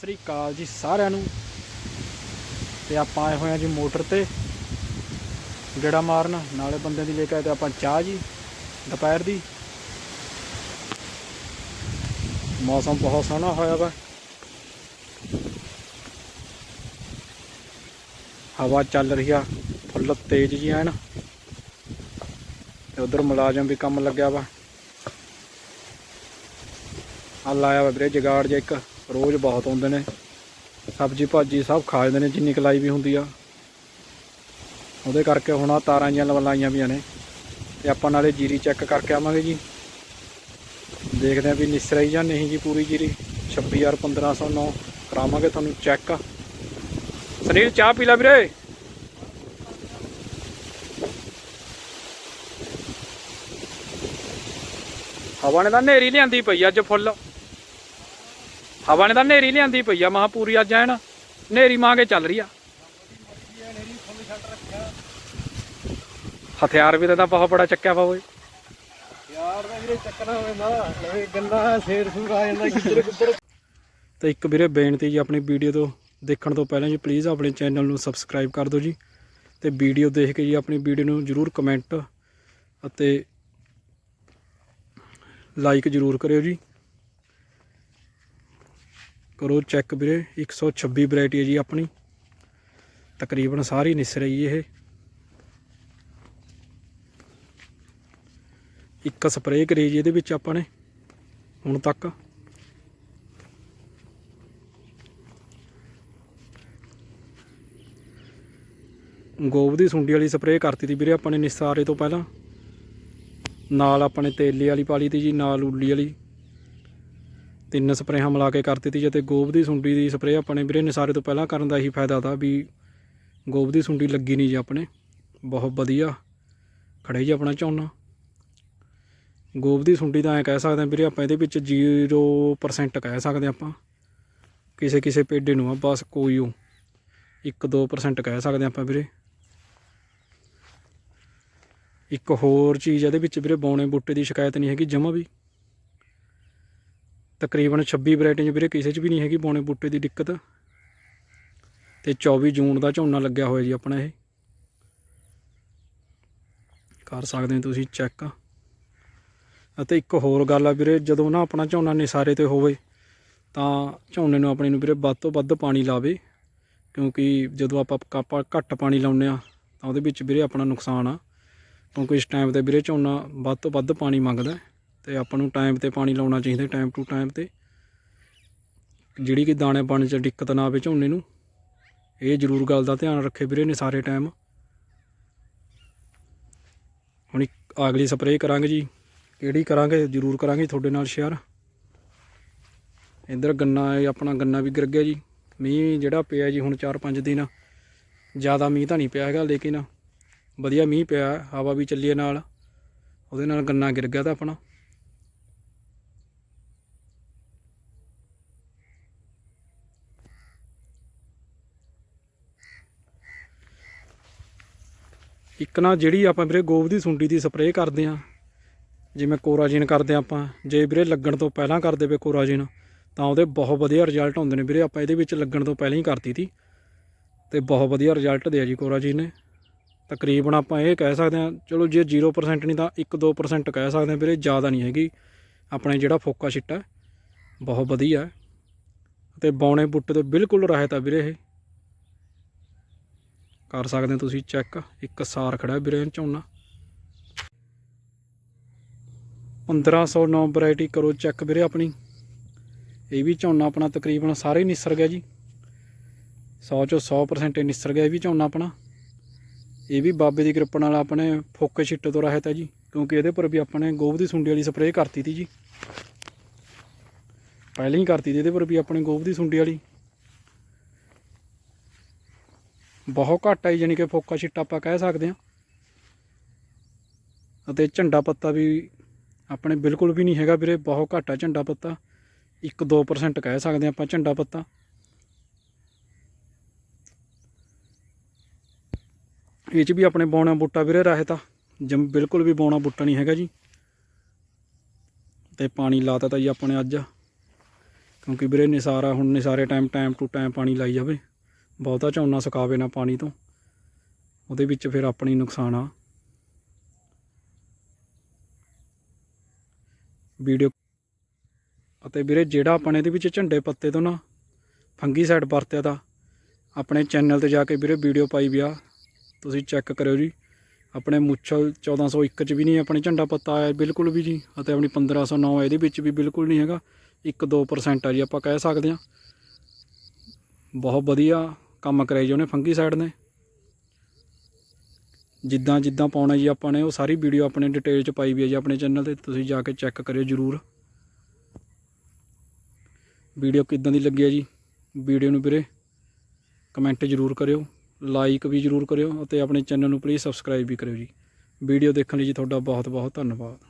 ਸ੍ਰੀ ਅਕਾਲ ਜੀ ਸਾਰਿਆਂ ਨੂੰ। ਤੇ ਆਪਾਂ ਆਏ ਹੋਏ ਆ ਜੀ ਮੋਟਰ ਤੇ। ਗੇੜਾ ਮਾਰਨ, ਨਾਲੇ ਬੰਦਿਆਂ ਦੀ ਲੈ ਕੇ ਆਏ ਤੇ ਆਪਾਂ ਚਾਹ ਜੀ, ਦੁਪਹਿਰ ਦੀ। ਮੌਸਮ ਬਹੁਤ ਸੋਹਣਾ ਹੋਇਆ ਵਾ। ਹਵਾ ਚੱਲ ਰਹੀ ਆ, ਫੁੱਲ ਤੇਜ਼ ਜੀ ਐਨ। ਤੇ ਉਧਰ ਮੁਲਾਜ਼ਮ ਵੀ ਕੰਮ ਲੱਗਿਆ ਵਾ। ਆ ਲਾਇਆ ਵਾ ਵੀਰੇ, ਜਗਾੜ ਜੇ ਇੱਕ। ਰੋਜ਼ ਬਹੁਤ ਆਉਂਦੇ ਨੇ। ਸਬਜੀ ਭਾਜੀ ਸਭ ਖਾ ਜਾਂਦੇ ਨੇ, ਜਿੰਨੀ ਕਲਾਈ ਵੀ ਹੁੰਦੀ ਆ। ਉਹਦੇ ਕਰਕੇ ਹੁਣ ਆ ਤਾਰਾਂ ਜੀਆਂ ਲਾਈਆਂ ਵੀਆਂ ਨੇ। ਤੇ ਆਪਾਂ ਨਾਲੇ ਜੀਰੀ ਚੈੱਕ ਕਰਕੇ ਆਵਾਂਗੇ ਜੀ। ਦੇਖਦੇ ਆ ਵੀ ਨਿਸਰਾਈ ਜਾਂ ਨਹੀਂ ਜੀ ਪੂਰੀ ਜੀਰੀ। 26000 1509 ਕਰਾਵਾਂਗੇ ਤੁਹਾਨੂੰ ਚੈੱਕ ਸਰੀਰ ਚਾਹ ਪੀ ਲੈ ਵੀਰੇ। ਹਵਾ ਨੇ ਤਾਂ ਨੇਰੀ ਲਿਆਂਦੀ ਪਈ ਅੱਜ ਫੁੱਲ। ਹਵਾ ਨੇ ਤਾਂ ਨੇਰੀ ਲਿਆਂਦੀ ਪਈ ਆ ਮਹਾ ਪੂਰੀ ਅੱਜ ਐਨ ਨੇਰੀ ਮਾਂਗੇ ਚੱਲ ਰਹੀ ਆ। ਹਥਿਆਰ ਵੀ ਤਾਂ ਬਹੁਤ ਬੜਾ ਚੱਕਿਆ ਵਾ ਓਏ। ਯਾਰ ਦਾ ਵੀਰੇ ਚੱਕਣਾ ਹੋਵੇ ਨਾ ਲਵੇ ਗੱਲਾਂ ਸ਼ੇਰ ਸੂਰ ਆ ਜਾਂਦਾ ਕਿੱਧਰ ਕਿੱਧਰ। ਤੇ ਇੱਕ ਵੀਰੇ ਬੇਨਤੀ ਜੀ ਆਪਣੀ ਵੀਡੀਓ ਤੋਂ ਦੇਖਣ ਤੋਂ ਪਹਿਲਾਂ ਜੀ ਪਲੀਜ਼ ਆਪਣੇ ਚੈਨਲ ਨੂੰ ਸਬਸਕ੍ਰਾਈਬ ਕਰ ਦਿਓ ਜੀ। ਤੇ ਵੀਡੀਓ ਦੇਖ ਕੇ ਜੀ ਆਪਣੀ ਵੀਡੀਓ ਨੂੰ ਜਰੂਰ ਕਮੈਂਟ ਅਤੇ ਲਾਈਕ ਜਰੂਰ ਕਰਿਓ ਜੀ। ਕਰੋ ਚੈੱਕ ਵੀਰੇ 126 ਵੈਰਾਈਟੀ ਹੈ ਜੀ ਆਪਣੀ। ਤਕਰੀਬਨ ਸਾਰੀ ਨਿਸ ਰਹੀ ਇਹ। ਇੱਕ ਸਪਰੇਅ ਕਰੀ ਜੀ ਇਹਦੇ ਵਿੱਚ ਆਪਾਂ ਨੇ, ਹੁਣ ਤੱਕ। ਗੋਬ ਦੀ ਸੁੰਡੀ ਵਾਲੀ ਸਪਰੇਅ ਕਰਤੀ ਤੀ ਵੀਰੇ ਆਪਾਂ ਨੇ ਨਿਸਾਰੇ ਤੋਂ ਪਹਿਲਾਂ। ਨਾਲ ਆਪਣੇ ਤੇਲੇ ਵਾਲੀ ਪਾਲੀ ਤੀ ਜੀ, ਨਾਲ ਉੱਲੀ ਵਾਲੀ। ਤਿੰਨ ਸਪਰੇਹਾਂ ਮਿਲਾ ਕੇ ਕਰ ਦਿੱਤੀ ਜੇ ਤੇ ਗੋਬ ਦੀ ਸੁੰਡੀ ਦੀ ਸਪਰੇਅ ਆਪਾਂ ਨੇ ਵੀਰੇ ਨਿਸਾਰੇ ਤੋਂ ਪਹਿਲਾਂ ਕਰਨ ਦਾ ਇਹੀ ਫਾਇਦਾ ਤਾ ਵੀ ਗੋਬ ਦੀ ਸੁੰਡੀ ਲੱਗੀ ਨਹੀਂ ਜੀ ਆਪਣੇ। ਬਹੁਤ ਵਧੀਆ। ਖੜੇ ਜੀ ਆਪਣਾ ਝੋਨਾ। ਗੋਬ ਦੀ ਸੁੰਡੀ ਤਾਂ ਐ ਕਹਿ ਸਕਦੇ ਆ ਵੀਰੇ ਆਪਾਂ ਇਹਦੇ ਵਿੱਚ 0% ਕਹਿ ਸਕਦੇ ਆਪਾਂ। ਕਿਸੇ ਕਿਸੇ ਪੇਡੇ ਨੂੰ ਆ ਬਸ ਕੋਈ ਉਹ। 1-2% ਕਹਿ ਸਕਦੇ ਆਪਾਂ ਵੀਰੇ। ਇੱਕ ਹੋਰ ਚੀਜ਼ ਇਹਦੇ ਵਿੱਚ ਵੀਰੇ ਬੌਣੇ ਬੂਟੇ ਦੀ ਸ਼ਿਕਾਇਤ ਨਹੀਂ ਹੈਗੀ ਜਮਾ ਵੀ। ਤਕਰੀਬਨ 26 ਵੈਰਾਈਟੀਆਂ 'ਚ ਵੀਰੇ ਕਿਸੇ 'ਚ ਵੀ ਨਹੀਂ ਹੈਗੀ ਬੌਣੇ ਬੂਟੇ ਦੀ ਦਿੱਕਤ। ਤੇ 24 ਜੂਨ ਦਾ ਝੋਨਾ ਲੱਗਿਆ ਹੋਇਆ ਜੀ ਆਪਣਾ ਇਹ। ਕਰ ਸਕਦੇ ਹੋ ਤੁਸੀਂ ਚੈੱਕ। ਅਤੇ ਇੱਕ ਹੋਰ ਗੱਲ ਆ ਵੀਰੇ, ਜਦੋਂ ਨਾ ਆਪਣਾ ਝੋਨਾ ਨਿਸਾਰੇ ਤੇ ਹੋਵੇ, ਤਾਂ ਝੋਨੇ ਨੂੰ ਆਪਣੇ ਨੂੰ ਵੀਰੇ ਵੱਧ ਤੋਂ ਵੱਧ ਪਾਣੀ ਲਾਵੇ। ਕਿਉਂਕਿ ਜਦੋਂ ਆਪਾਂ ਕਾਪਾ ਘੱਟ ਪਾਣੀ ਲਾਉਂਦੇ ਆ ਤਾਂ ਉਹਦੇ ਵਿੱਚ ਵੀਰੇ ਆਪਣਾ ਨੁਕਸਾਨ ਆ। ਕਿਉਂਕਿ ਇਸ ਟਾਈਮ ਤੇ ਵੀਰੇ ਝੋਨਾ ਵੱਧ ਤੋਂ ਵੱਧ ਪਾਣੀ ਮੰਗਦਾ ਤੇ ਆਪਾਂ ਨੂੰ ਟਾਈਮ ਤੇ ਪਾਣੀ ਲਾਉਣਾ ਚਾਹੀਦਾ ਟਾਈਮ ਟੂ ਟਾਈਮ ਤੇ। ਜਿਹੜੀ ਕਿ ਦਾਣੇ ਪਾਣੀ 'ਚ ਦਿੱਕਤ ਨਾ ਆਵੇ ਝੋਨੇ ਨੂੰ, ਇਹ ਜ਼ਰੂਰ ਗੱਲ ਦਾ ਧਿਆਨ ਰੱਖੇ ਵੀਰੇ ਨੇ ਸਾਰੇ ਟਾਈਮ ਹੁਣ ਇੱਕ ਅਗਲੀ ਸਪਰੇਅ ਕਰਾਂਗੇ ਜੀ। ਕਿਹੜੀ ਕਰਾਂਗੇ? ਜ਼ਰੂਰ ਕਰਾਂਗੇ ਤੁਹਾਡੇ ਨਾਲ ਸ਼ੇਅਰ ਇੱਧਰ ਗੰਨਾ ਆਪਣਾ ਗੰਨਾ ਵੀ ਗਿਰ ਗਿਆ ਜੀ। ਮੀਂਹ ਜਿਹੜਾ ਪਿਆ ਜੀ ਹੁਣ 4-5 ਦਿਨ। ਜ਼ਿਆਦਾ ਮੀਂਹ ਤਾਂ ਨਹੀਂ ਪਿਆ ਹੈਗਾ, ਲੇਕਿਨ ਵਧੀਆ ਮੀਂਹ ਪਿਆ, ਹਵਾ ਵੀ ਚੱਲੀ ਨਾਲ। ਉਹਦੇ ਨਾਲ ਗੰਨਾ ਗਿਰ ਗਿਆ ਤਾਂ ਆਪਣਾ। ਇੱਕ ਨਾ ਜਿਹੜੀ ਆਪਾਂ ਵੀਰੇ ਗੋਬ ਦੀ ਸੁੰਡੀ ਦੀ ਸਪਰੇਅ ਕਰਦੇ ਆ ਜਿਵੇਂ ਕੋਰਾਜੀਨ ਕਰਦੇ ਆ ਆਪਾਂ, ਜੇ ਵੀਰੇ ਲੱਗਣ ਤੋਂ ਪਹਿਲਾਂ ਕਰਦੇ ਵੇ ਕੋਰਾਜੀਨ, ਤਾਂ ਉਹਦੇ ਬਹੁਤ ਵਧੀਆ ਰਿਜ਼ਲਟ ਹੁੰਦੇ ਨੇ ਵੀਰੇ, ਆਪਾਂ ਇਹਦੇ ਵਿੱਚ ਲੱਗਣ ਤੋਂ ਪਹਿਲਾਂ ਹੀ ਕਰਤੀ ਤੀ। ਤੇ ਬਹੁਤ ਵਧੀਆ ਰਿਜ਼ਲਟ ਦਿਆ ਜੀ ਕੋਰਾਜੀਨ ਨੇ। ਤਕਰੀਬਨ ਆਪਾਂ ਇਹ ਕਹਿ ਸਕਦੇ ਹਾਂ, ਚਲੋ ਜੇ 0% ਨਹੀਂ ਤਾਂ 1-2% ਕਹਿ ਸਕਦੇ ਹਾਂ ਵੀਰੇ, ਜ਼ਿਆਦਾ ਨਹੀਂ ਹੈਗੀ। ਆਪਣੇ ਜਿਹੜਾ ਫੋਕਾ ਛਿੱਟਾ, ਬਹੁਤ ਵਧੀਆ। ਹੈ। ਤੇ ਬੌਣੇ ਬੁੱਟੇ ਤੋਂ ਬਿਲਕੁਲ ਰਹਿਤ ਆ ਵੀਰੇ ਇਹ। ਕਰ ਸਕਦੇ ਹੋ ਤੁਸੀਂ ਚੈੱਕ। ਇੱਕ ਸਾਰ ਖੜਾ ਵੀਰੇ ਝੋਨਾ। 1509 ਵੈਰਾਈਟੀ ਕਰੋ ਚੈੱਕ ਵੀਰੇ ਆਪਣੀ। ਇਹ ਵੀ ਝੋਨਾ ਆਪਣਾ ਤਕਰੀਬਨ ਸਾਰੇ ਨਿਸਰ ਗਿਆ ਜੀ। 100 ਚੋਂ 100% ਨਿਸਰ ਗਿਆ ਇਹ ਵੀ ਝੋਨਾ ਆਪਣਾ। ਇਹ ਵੀ ਬਾਬੇ ਦੀ ਕਿਰਪਾ ਨਾਲ ਆਪਣੇ ਫੋਕੇ ਛਿੱਟੇ ਤੋਂ ਰਹਿਤ ਹੈ ਜੀ। ਕਿਉਂਕਿ ਇਹਦੇ ਪਰ ਵੀ ਆਪਣੇ ਗੋਬ ਦੀ ਸੁੰਡੀ ਵਾਲੀ ਸਪਰੇਅ ਕਰਤੀ ਤੀ ਜੀ। ਪਹਿਲਾਂ ਹੀ ਕਰਤੀ ਤੀ ਇਹਦੇ ਪਰ ਵੀ ਆਪਣੇ ਗੋਬ ਦੀ ਸੁੰਡੀ ਵਾਲੀ। ਬਹੁਤ ਘੱਟ ਹੈ ਯਾਨੀ ਕਿ ਫੋਕਾ ਛਿੱਟਾ ਆਪਾਂ ਕਹਿ ਸਕਦੇ ਹਾਂ। ਅਤੇ ਝੰਡਾ ਪੱਤਾ ਵੀ ਆਪਣੇ ਬਿਲਕੁਲ ਵੀ ਨਹੀਂ ਹੈਗਾ ਵੀਰੇ, ਬਹੁਤ ਘੱਟ ਹੈ ਝੰਡਾ ਪੱਤਾ। 1-2% ਕਹਿ ਸਕਦੇ ਹਾਂ ਆਪਾਂ ਝੰਡਾ ਪੱਤਾ। ਇਹ ਚ ਵੀ ਆਪਣੇ ਬੌਣਾ ਬੂਟਾ ਵੀਰੇ ਰਹਿਤਾ ਜਮ ਬਿਲਕੁਲ ਵੀ ਬੌਣਾ ਬੂਟਾ ਨਹੀਂ ਹੈਗਾ ਜੀ। ਤੇ ਪਾਣੀ ਲਾਤਾ ਤਾਂ ਜੀ ਆਪਣੇ ਅੱਜ। ਕਿਉਂਕਿ ਵੀਰੇ ਨਿਸਾਰਾ ਹੁਣ ਨਿਸਾਰੇ ਟਾਈਮ ਟਾਈਮ ਟੂ ਟਾਈਮ ਪਾਣੀ ਲਾਈ ਜਾਵੇ। ਬਹੁਤਾ ਝੋਨਾ ਸੁਕਾਵੇ ਨਾ ਪਾਣੀ ਤੋਂ। ਉਹਦੇ ਵਿੱਚ ਫਿਰ ਆਪਣੀ ਨੁਕਸਾਨ ਆ। ਵੀਡੀਓ ਅਤੇ ਵੀਰੇ ਜਿਹੜਾ ਆਪਾਂ ਨੇ ਇਹਦੇ ਵਿੱਚ ਝੰਡੇ ਪੱਤੇ ਤੋਂ ਨਾ ਫੰਗੀ ਸਾਈਡ ਵਰਤਿਆ ਤਾਂ, ਆਪਣੇ ਚੈਨਲ ਤੇ ਜਾ ਕੇ ਵੀਰੇ ਵੀਡੀਓ ਪਾਈ ਵੀ ਆ। ਤੁਸੀਂ ਚੈੱਕ ਕਰਿਓ ਜੀ। ਆਪਣੇ ਮੁੱਛਲ 1401 ਚ ਵੀ ਨਹੀਂ ਆਪਣੇ ਝੰਡਾ ਪੱਤਾ ਆਇਆ ਬਿਲਕੁਲ ਵੀ ਜੀ, ਅਤੇ ਆਪਣੀ 1509 ਇਹਦੇ ਵਿੱਚ ਵੀ ਬਿਲਕੁਲ ਨਹੀਂ ਹੈਗਾ। 1-2% ਆ ਜੀ ਆਪਾਂ ਕਹਿ ਸਕਦੇ ਹਾਂ। ਬਹੁਤ ਵਧੀਆ ਕੰਮ ਕਰਿਆ ਜੀ ਉਹਨੇ ਫੰਗੀ ਸਾਈਡ ਨੇ। ਜਿੱਦਾਂ ਜਿੱਦਾਂ ਪਾਉਣਾ ਜੀ ਆਪਾਂ ਨੇ, ਉਹ ਸਾਰੀ ਵੀਡੀਓ ਆਪਣੇ ਡਿਟੇਲ ਚ ਪਾਈ ਵੀ ਹੈ ਜੀ ਆਪਣੇ ਚੈਨਲ ਤੇ, ਤੁਸੀਂ ਜਾ ਕੇ ਚੈੱਕ ਕਰਿਓ ਜਰੂਰ। ਵੀਡੀਓ ਕਿੱਦਾਂ ਦੀ ਲੱਗੀ ਹੈ ਜੀ? ਵੀਡੀਓ ਨੂੰ ਵੀਰੇ ਕਮੈਂਟ ਜਰੂਰ ਕਰਿਓ ਲਾਈਕ ਵੀ ਜਰੂਰ ਕਰਿਓ, ਅਤੇ ਆਪਣੇ ਚੈਨਲ ਨੂੰ ਪਲੀਜ਼ ਸਬਸਕ੍ਰਾਈਬ ਵੀ ਕਰਿਓ ਜੀ। ਵੀਡੀਓ ਦੇਖਣ ਲਈ ਜੀ ਤੁਹਾਡਾ ਬਹੁਤ ਬਹੁਤ ਧੰਨਵਾਦ।